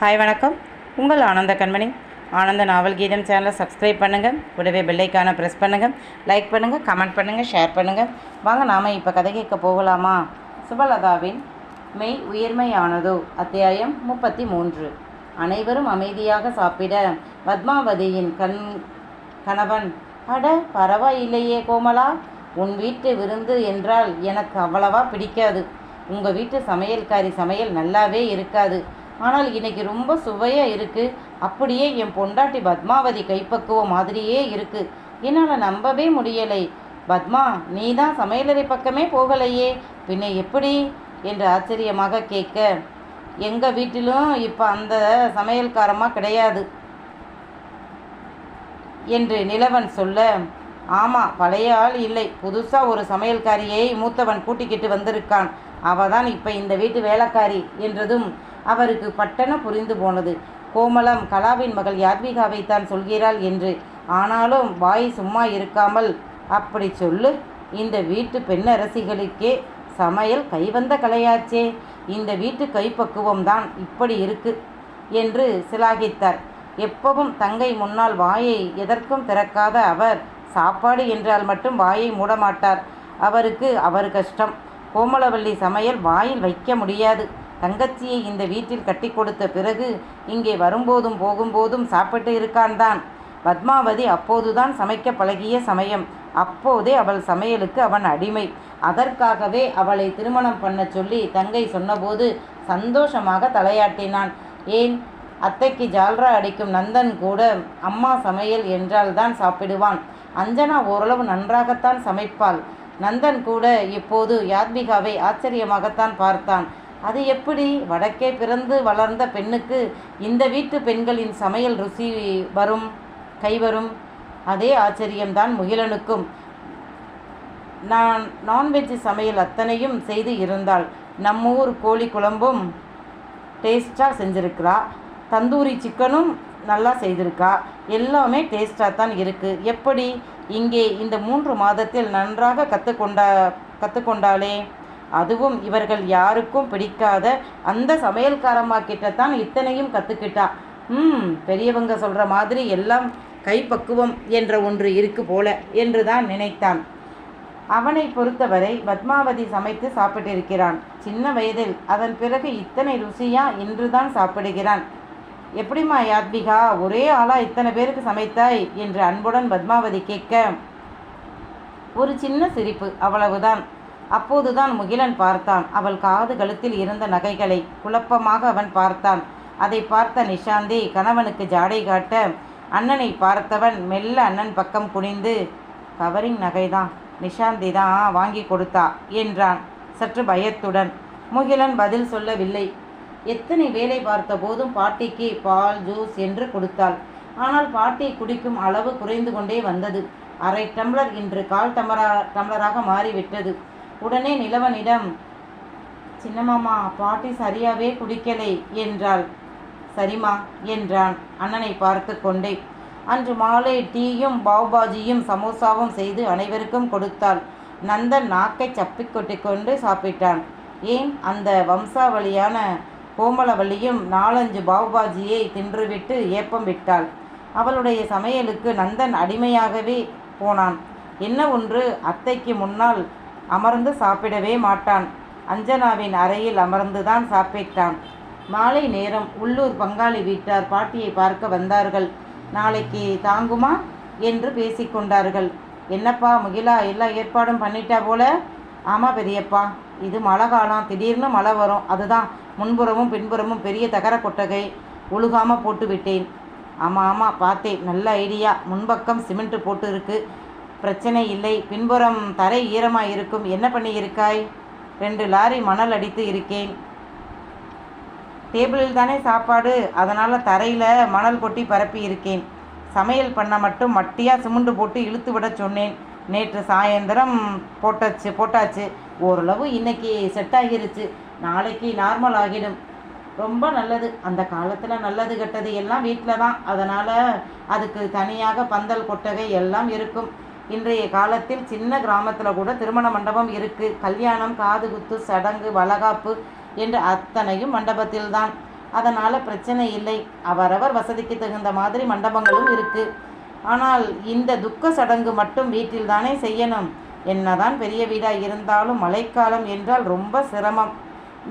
Hi வணக்கம். உங்கள் ஆனந்த கண்மணி. ஆனந்த நாவல் கீதம் சேனலை சப்ஸ்கிரைப் பண்ணுங்கள் கூடவே பெல்லைக்கான ப்ரெஸ் பண்ணுங்கள் லைக் பண்ணுங்கள் கமெண்ட் பண்ணுங்கள் ஷேர் பண்ணுங்கள் வாங்க நாம் இப்போ கதை கேட்க போகலாமா? சுபலதாவின் மெய் உயர்மையானதோ? அத்தியாயம் முப்பத்தி மூன்று அனைவரும் அமைதியாக சாப்பிட பத்மாவதியின் கண் கணவன் அட பரவாயில்லையே கோமலா உன் வீட்டு விருந்து என்றால் எனக்கு அவ்வளவா பிடிக்காது. உங்கள் வீட்டு சமையல்காரி சமையல் நல்லாவே இருக்காது. ஆனால் இன்னைக்கு ரொம்ப சுவையாக இருக்குது அப்படியே என் பொண்டாட்டி பத்மாவதி கைப்பக்குவம் மாதிரியே இருக்குது என்னால் நம்பவே முடியலை. பத்மா நீ தான் சமையலறை பக்கமே போகலையே. பின்ன எப்படி? என்று ஆச்சரியமாக கேட்க எங்கள் வீட்டிலும் இப்போ அந்த சமையல்காரமாக கிடையாது. என்று நிலவன் சொல்ல ஆமாம் பழைய ஆள் இல்லை. புதுசாக ஒரு சமையல்காரியை மூத்தவன் கூட்டிக்கிட்டு வந்திருக்கான். அவ தான் இப்போ இந்த வீட்டு வேலைக்காரி என்றதும் அவருக்கு பட்டன புரிந்து போனது. கோமலம் கலாவின் மகள் யாத்விகாவைத்தான் சொல்கிறாள் என்று. ஆனாலும் வாய் சும்மா இருக்காமல் அப்படி சொல்லு. இந்த வீட்டு பெண்ணரசிகளுக்கே சமையல் கைவந்த கலையாச்சே. இந்த வீட்டு கைப்பக்குவம் தான் இப்படி இருக்கு என்று சிலாகித்தார். எப்பவும் தங்கை முன்னால் வாயை எதற்கும் திறக்காத அவர் சாப்பாடு என்றால் மட்டும் வாயை மூடமாட்டார். அவருக்கு அவர் கஷ்டம். கோமலவல்லி சமையல் வாயில் வைக்க முடியாது. தங்கச்சியை இந்த வீட்டில் கட்டி கொடுத்த பிறகு இங்கே வரும்போதும் போகும்போதும் சாப்பிட்டு இருக்கான்தான். பத்மாவதி அப்போதுதான் சமைக்க பழகிய சமயம். அப்போதே அவள் சமையலுக்கு அவன் அடிமை. அதற்காகவே அவளை திருமணம் பண்ண சொல்லி தங்கை சொன்னபோது சந்தோஷமாக தலையாட்டினான். ஏன்? அத்தைக்கு ஜால்ரா அடிக்கும் நந்தன் கூட அம்மா சமையல் என்றால் தான் சாப்பிடுவான். அஞ்சனா ஓரளவு நன்றாகத்தான் சமைப்பாள். நந்தன் கூட இப்போது யாத்மிகாவை ஆச்சரியமாகத்தான் பார்த்தான். அது எப்படி? வடக்கே பிறந்து வளர்ந்த பெண்ணுக்கு இந்த வீட்டு பெண்களின் சமையல் ருசி வரும் கைவரும் அதே ஆச்சரியம்தான் முகிலனுக்கும். நான் நான்வெஜ் சமையல் அத்தனையும் செய்து இருந்தால் நம்ம ஊர் கோழி குழம்பும் டேஸ்ட்டாக செஞ்சுருக்கிறா. தந்தூரி சிக்கனும் நல்லா செய்திருக்கா. எல்லாமே டேஸ்ட்டாக தான் இருக்குது எப்படி? இங்கே இந்த மூன்று மாதத்தில் நன்றாக கற்றுக்கொண்டா கற்றுக்கொண்டாளே அதுவும் இவர்கள் யாருக்கும் பிடிக்காத அந்த சமையல்காரம்மா கிட்ட தான் இத்தனையும் கற்றுக்கிட்டா ம் பெரியவங்க சொல்கிற மாதிரி எல்லாம் கைப்பக்குவம் என்ற ஒன்று இருக்கு போல என்று தான் நினைத்தான். அவனை பொறுத்தவரை பத்மாவதி சமைத்து சாப்பிட்டிருக்கிறான். சின்ன வயதில் அதன் பிறகு இத்தனை ருசியா என்றுதான் சாப்பிடுகிறான். எப்படிம்மா யாத்விகா ஒரே ஆளா இத்தனை பேருக்கு சமைத்தாய்? என்று அன்புடன் பத்மாவதி கேட்க ஒரு சின்ன சிரிப்பு அவ்வளவுதான். அப்போதுதான் முகிலன் பார்த்தான். அவள் காது கழுத்தில் இருந்த நகைகளை குழப்பமாக அவன் பார்த்தான். அதை பார்த்த நிஷாந்தி கணவனுக்கு ஜாடை காட்ட அண்ணனை பார்த்தவன் மெல்ல அண்ணன் பக்கம் குனிந்து கவரிங் நகைதான் நிஷாந்தி தான் வாங்கி கொடுத்தா? என்றான் சற்று பயத்துடன். முகிலன் பதில் சொல்லவில்லை. எத்தனை வேலை பார்த்த போதும் பாட்டிக்கு பால் ஜூஸ் என்று கொடுத்தாள். ஆனால் பாட்டி குடிக்கும் அளவு குறைந்து கொண்டே வந்தது. அரை டம்ளர் இன்று கால் டம்ளரா டம்ளராக மாறிவிட்டது. உடனே நிலவனிடம் சின்னமாமா பாட்டி சரியாவே குடிக்கலை என்றாள். சரிம்மா என்றான். அண்ணனை பார்த்து கொண்டே. அன்று மாலை டீயும் பாவ்பாஜியும் சமோசாவும் செய்து அனைவருக்கும் கொடுத்தாள். நந்தன் நாக்கை சப்பிக்கொட்டி கொட்டிக்கொண்டு சாப்பிட்டான். ஏன்? அந்த வம்சாவளியான கோமலவல்லியும் நாலஞ்சு பாவ்பாஜியை தின்றுவிட்டு ஏப்பம் விட்டாள். அவளுடைய சமையலுக்கு நந்தன் அடிமையாகவே போனான். என்ன ஒன்று? அத்தைக்கு முன்னால் அமர்ந்து சாப்பிடவே மாட்டான். அஞ்சனாவின் அறையில் அமர்ந்துதான் சாப்பிட்டான். மாலை நேரம் உள்ளூர் பங்காளி வீட்டார் பாட்டியை பார்க்க வந்தார்கள். நாளைக்கு தாங்குமா? என்று பேசிக்கொண்டார்கள் என்னப்பா முகிலா எல்லா ஏற்பாடும் பண்ணிட்டா போல? ஆமாம் பெரியப்பா இது மழை காலம் திடீர்னு மழை வரும். அதுதான். முன்புறமும் பின்புறமும் பெரிய தகர கொட்டகை ஒழுகாமல் போட்டு விட்டேன் ஆமாம் ஆமாம் பார்த்தேன். நல்ல ஐடியா. முன்பக்கம் சிமெண்ட் போட்டு இருக்குது பிரச்சனை இல்லை. பின்புறம் தரை ஈரமாக இருக்கும் என்ன பண்ணி இருக்காய் ரெண்டு லாரி மணல் அடித்து இருக்கேன். டேபிளில் தானே சாப்பாடு? அதனால் தரையில் மணல் கொட்டி பரப்பி இருக்கேன். சமையல் பண்ண மட்டும் மட்டியாக சுமுண்டு போட்டு இழுத்து விட சொன்னேன். நேற்று சாயந்தரம் போட்டாச்சு போட்டாச்சு. ஓரளவு இன்னைக்கு செட் ஆகிருச்சு. நாளைக்கு நார்மல் ஆகிடும். ரொம்ப நல்லது. அந்த காலத்தில் நல்லது கெட்டது எல்லாம் வீட்டில் தான். அதனால் அதுக்கு தனியாக பந்தல் கொட்டகை எல்லாம் இருக்கும். இன்றைய காலத்தில் சின்ன கிராமத்தில் கூட திருமண மண்டபம் இருக்குது கல்யாணம் காது குத்து சடங்கு வளகாப்பு என்று அத்தனையும் மண்டபத்தில்தான். அதனால் பிரச்சனை இல்லை. அவரவர் வசதிக்கு தகுந்த மாதிரி மண்டபங்களும் இருக்குது ஆனால் இந்த துக்க சடங்கு மட்டும் வீட்டில் தானே செய்யணும். என்னதான் பெரிய வீடாக இருந்தாலும் மழைக்காலம் என்றால் ரொம்ப சிரமம்.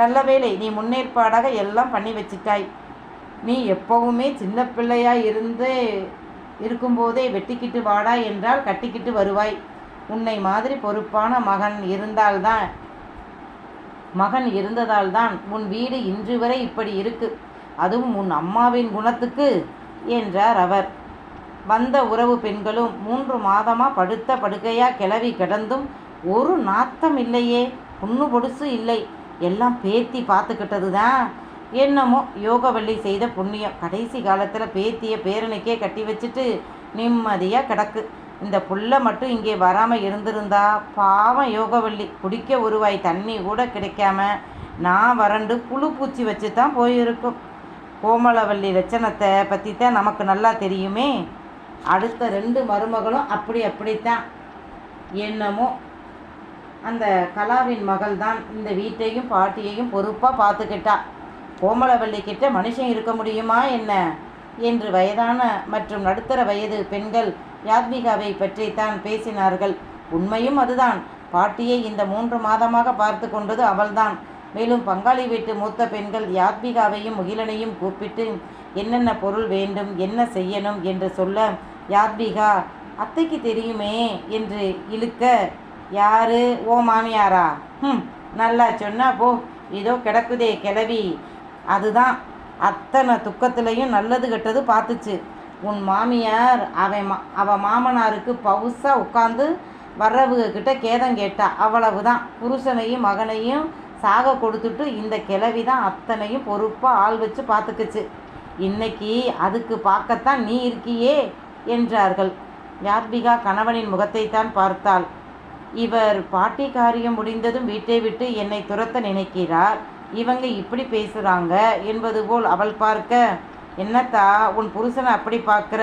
நல்ல வேளை நீ முன்னேற்பாடாக எல்லாம் பண்ணி வச்சிட்டாய். நீ எப்பவுமே சின்ன பிள்ளையாக இருந்தே இருக்கும்போதே வெட்டிக்கிட்டு வாடா என்றால் கட்டிக்கிட்டு வருவாய். உன்னை மாதிரி பொறுப்பான மகன் இருந்தால்தான் மகன் இருந்ததால்தான் உன் வீடு இன்று வரை இப்படி இருக்கு. அதுவும் உன் அம்மாவின் குணத்துக்கு என்றார் அவர். வந்த உறவு பெண்களும் மூன்று மாதமா படுத்த படுக்கையா கிளவி கிடந்தும் ஒரு நாத்தம் இல்லையே புண்ணு பொடுசு இல்லை. எல்லாம் பேத்தி பார்த்துக்கிட்டது தான் என்னமோ யோகவள்ளி செய்த புண்ணியம். கடைசி காலத்தில் பேத்திய பேரனுக்கே கட்டி வச்சுட்டு நிம்மதியாக கிடக்கு. இந்த புள்ள மட்டும் இங்கே வராமல் இருந்திருந்தா பாவம் யோகவள்ளி குடிக்க உருவாய் தண்ணி கூட கிடைக்காம நான் வறண்டு புழு பூச்சி வச்சு தான் போயிருக்கும். கோமலவள்ளி லட்சணத்தை பற்றி தான் நமக்கு நல்லா தெரியுமே. அடுத்த ரெண்டு மருமகளும் அப்படி அப்படித்தான். என்னமோ அந்த கலாவின் மகள் தான் இந்த வீட்டையும் பாட்டியையும் பொறுப்பாக பார்த்துக்கிட்டா. கோமலவள்ளி கிட்ட மனுஷன் இருக்க முடியுமா என்ன? என்று வயதான மற்றும் நடுத்தர வயது பெண்கள் யாத்மிகாவை பற்றித்தான் பேசினார்கள். உண்மையும் அதுதான். பாட்டியை இந்த மூன்று மாதமாக பார்த்து கொண்டது அவள்தான். மேலும் பங்காளி வீட்டு மூத்த பெண்கள் யாத்மிகாவையும் முகிலனையும் கூப்பிட்டு என்னென்ன பொருள் வேண்டும்? என்ன செய்யணும்? என்று சொல்ல யாத்மிகா அத்தைக்கு தெரியுமே என்று இழுக்க யாரு? ஓ மாமியாரா? ம் நல்லா சொன்னா போ. இதோ கிடக்குதே கிளவி. அதுதான். அத்தனை துக்கத்துலேயும் நல்லது கெட்டது பார்த்துச்சு. உன் மாமியார் அவன் மா அவள் மாமனாருக்கு பவுசாக உட்காந்து வர்றவங்க கேதம் கேட்டா. அவ்வளவுதான். புருஷனையும் மகனையும் சாக கொடுத்துட்டு இந்த கிளவி தான் அத்தனையும் பொறுப்பாக ஆள் வச்சு பார்த்துக்குச்சு. இன்னைக்கு அதுக்கு பார்க்கத்தான் நீ இருக்கியே என்றார்கள். யார்பிகா கணவனின் முகத்தைத்தான் பார்த்தாள். இவர் பாட்டி காரியம் முடிந்ததும் வீட்டை விட்டு என்னை துரத்த நினைக்கிறார். இவங்க இப்படி பேசுகிறாங்க என்பது போல் அவள் பார்க்க என்னத்தா உன் புருஷனை அப்படி பார்க்குற?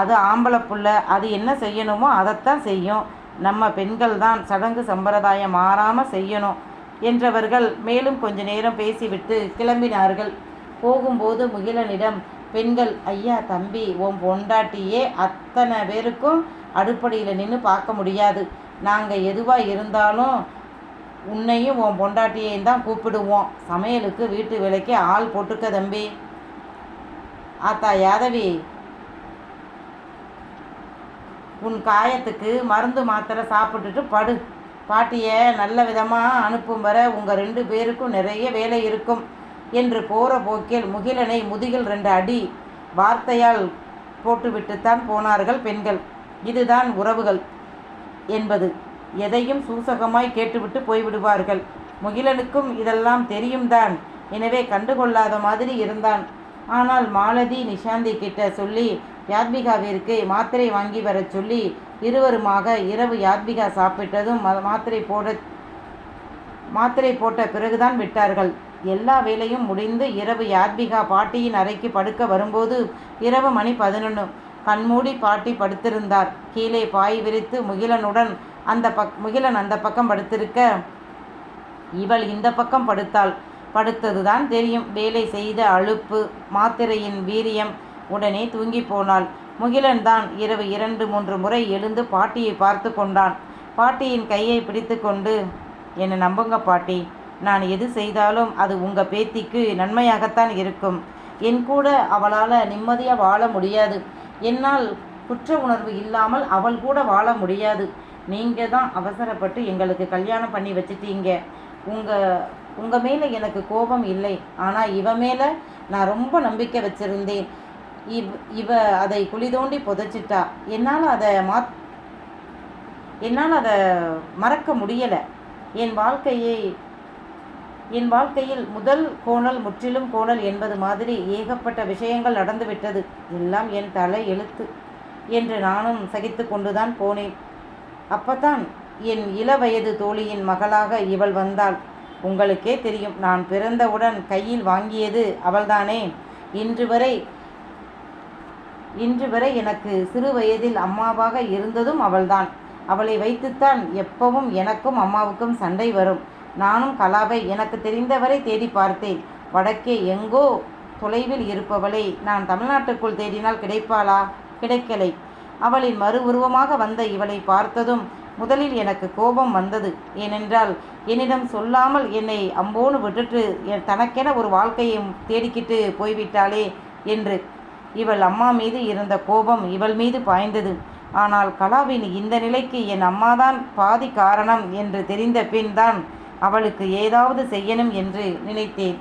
அது ஆம்பளை புள்ள அது என்ன செய்யணுமோ அதைத்தான் செய்யும். நம்ம பெண்கள் தான் சடங்கு சம்பிரதாயம் மாறாமல் செய்யணும் என்றவர்கள் மேலும் கொஞ்ச நேரம் பேசிவிட்டு கிளம்பினார்கள். போகும்போது முகிலனிடம் பெண்கள் ஐயா தம்பி உன் பொண்டாட்டியே அத்தனை பேருக்கும் அடுப்படியில் நின்று பார்க்க முடியாது. நாங்கள் எதுவாக இருந்தாலும் உன்னையும் உன் பொண்டாட்டியையும் தான் கூப்பிடுவோம். சமையலுக்கு வீட்டு வேலைக்கு ஆள் போட்டுக்க தம்பி. ஆத்தா யாதவி உன் காயத்துக்கு மருந்து மாத்திரை சாப்பிட்டுட்டு படு. பாட்டியை நல்ல விதமாக அனுப்பும் வர உங்கள் ரெண்டு பேருக்கும் நிறைய வேலை இருக்கும் என்று போகிற போக்கில் முகிலனை முதுகில் ரெண்டு அடி வார்த்தையால் போட்டுவிட்டுத்தான் போனார்கள் பெண்கள். இதுதான் உறவுகள் என்பது. எதையும் சூசகமாய் கேட்டுவிட்டு போய்விடுவார்கள். முகிலனுக்கும் இதெல்லாம் தெரியும் தான் எனவே கண்டுகொள்ளாத மாதிரி இருந்தான். ஆனால் மாலதி நிஷாந்தி கிட்ட சொல்லி யாத்மிகாவிற்கு மாத்திரை வாங்கி வரச் சொல்லி இருவருமாக இரவு யாத்மிகா சாப்பிட்டதும் மாத்திரை போட மாத்திரை போட்ட பிறகுதான் விட்டார்கள். எல்லா வேலையும் முடிந்து இரவு யாத்மிகா பாட்டியின் அறைக்கு படுக்க வரும்போது இரவு மணி பதினொன்று கண்மூடி பாட்டி படுத்திருந்தார். கீழே பாய் விரித்து முகிலனுடன் அந்த பக் முகிலன் அந்த பக்கம் படுத்திருக்க. இவள் இந்த பக்கம் படுத்தாள். படுத்ததுதான் தெரியும். வேலை செய்த அழுப்பு மாத்திரையின் வீரியம் உடனே தூங்கி போனாள். முகிலன் தான் இரவு இரண்டு மூன்று முறை எழுந்து பாட்டியை பார்த்து கொண்டான். பாட்டியின் கையை பிடித்து கொண்டு என்னை நம்புங்க பாட்டி. நான் எது செய்தாலும் அது உங்கள் பேத்திக்கு நன்மையாகத்தான் இருக்கும். என் கூட அவளால் நிம்மதியாக வாழ முடியாது. என்னால் குற்ற உணர்வு இல்லாமல் அவள் கூட வாழ முடியாது. நீங்கள் தான் அவசரப்பட்டு எங்களுக்கு கல்யாணம் பண்ணி வச்சுட்டீங்க. உங்கள் உங்கள் மேலே எனக்கு கோபம் இல்லை. ஆனால் இவ மேலே நான் ரொம்ப நம்பிக்கை வச்சுருந்தேன். இவ் இவ அதை குழி தோண்டி புதைச்சிட்டா. என்னால் அதை மா என்னால் அதை மறக்க முடியலை. என் வாழ்க்கையை என் வாழ்க்கையில் முதல் கோணல் முற்றிலும் கோணல் என்பது மாதிரி ஏகப்பட்ட விஷயங்கள் நடந்துவிட்டது. எல்லாம் என் தலை எழுத்து என்று நானும் சகித்து கொண்டுதான் போனேன். அப்பதான் என் இளவயது தோழியின் மகளாக இவள் வந்தாள். உங்களுக்கே தெரியும் நான் பிறந்தவுடன் கையில் வாங்கியது அவள்தானே. இன்று வரை இன்று வரை எனக்கு சிறு வயதில் அம்மாவாக இருந்ததும் அவள்தான். அவளை வைத்துத்தான் எப்பவும் எனக்கும் அம்மாவுக்கும் சண்டை வரும். நானும் கலாவை எனக்கு தெரிந்தவரை தேடி பார்த்தேன். வடக்கே எங்கோ தொலைவில் இருப்பவளை நான் தமிழ்நாட்டுக்குள் தேடினால் கிடைப்பாளா? கிடைக்கலை. அவளின் மறு உருவமாக வந்த இவளை பார்த்ததும் முதலில் எனக்கு கோபம் வந்தது. ஏனென்றால் என்னிடம் சொல்லாமல் என்னை அம்போன்னு விட்டுட்டு என் தனக்கென ஒரு வாழ்க்கையை தேடிக்கிட்டு போய்விட்டாளே என்று. இவள் அம்மா மீது இருந்த கோபம் இவள் மீது பாய்ந்தது. ஆனால் கலாவின் இந்த நிலைக்கு என் அம்மாதான் பாதி காரணம் என்று தெரிந்த பின் தான் அவளுக்கு ஏதாவது செய்யணும் என்று நினைத்தேன்.